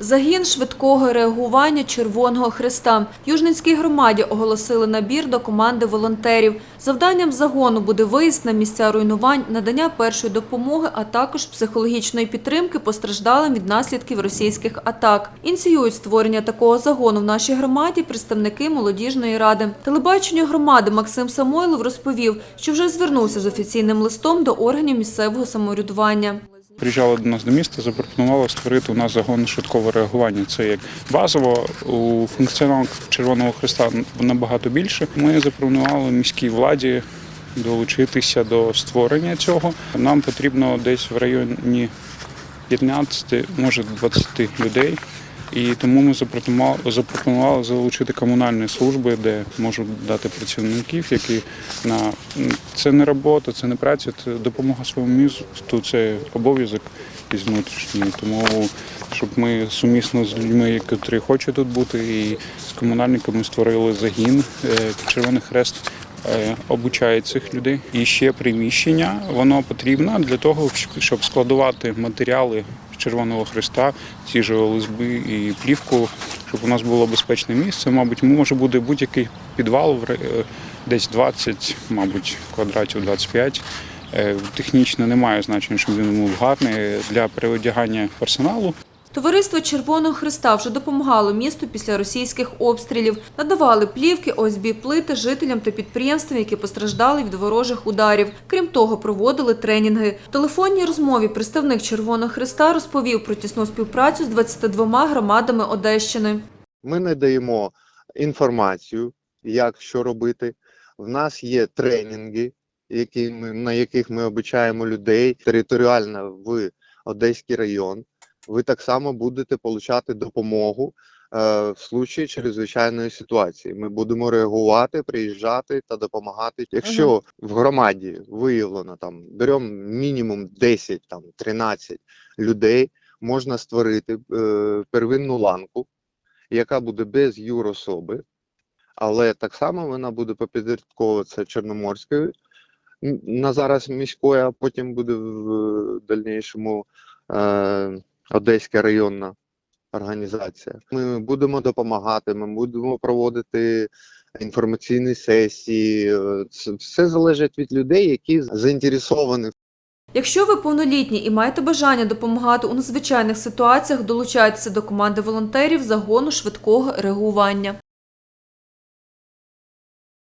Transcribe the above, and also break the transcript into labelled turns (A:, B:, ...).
A: Загін швидкого реагування Червоного Христа. Южницькій громаді оголосили набір до команди волонтерів. Завданням загону буде виїзд на місця руйнувань, надання першої допомоги, а також психологічної підтримки постраждалим від наслідків російських атак. Ініціюють створення такого загону в нашій громаді представники молодіжної ради. Телебаченню громади Максим Самойлов розповів, що вже звернувся з офіційним листом до органів місцевого самоврядування.
B: Приїжджали до нас до міста, запропонували створити у нас загон швидкого реагування. Це як базово у функціонал Червоного Христа набагато більше. Ми запропонували міській владі долучитися до створення цього. Нам потрібно десь в районі 15, може 20 людей. І тому ми запропонували, залучити комунальні служби, де можуть дати працівників, які на це не робота, це не праця, це допомога своєму місту, це обов'язок із внутрішньої. Тому щоб ми сумісно з людьми, які хочуть тут бути, і з комунальниками створили загін е, Червоний Хрест. е, Обучає цих людей і ще приміщення. Воно потрібно для того, щоб складувати матеріали Червоного Христа, ці ж лизби і плівку, щоб у нас було безпечне місце. Мабуть, може бути будь-який підвал, е, десь 20, мабуть, квадратів 25. Е, Технічно немає значення, щоб він був гарний для переодягання персоналу.
A: Товариство Червоного Христа вже допомагало місту після російських обстрілів, надавали плівки, ОСБ плити жителям та підприємствам, які постраждали від ворожих ударів. Крім того, проводили тренінги. В телефонній розмові представник Червоного Христа розповів про тісну співпрацю з 22 громадами Одещини.
C: Ми надаємо інформацію, як що робити. В нас є тренінги, які ми, на яких ми обучаємо людей територіально в Одеський район. Ви так само будете отримати допомогу е, в случаї чрезвичайної ситуації. Ми будемо реагувати, приїжджати та допомагати. Якщо в громаді виявлено там беремо мінімум 10, там 13 людей, можна створити е, первинну ланку яка буде без юрособи, але так само вона буде попідпорядковуватися Чорноморською на зараз міською, а потім буде в дальнішому е, Одеська районна організація. Ми будемо допомагати, ми будемо проводити інформаційні сесії. Е, Це все залежить від людей, які заінтересовані
A: Якщо ви повнолітні і маєте бажання допомагати у надзвичайних ситуаціях, долучайтеся до команди волонтерів загону швидкого реагування.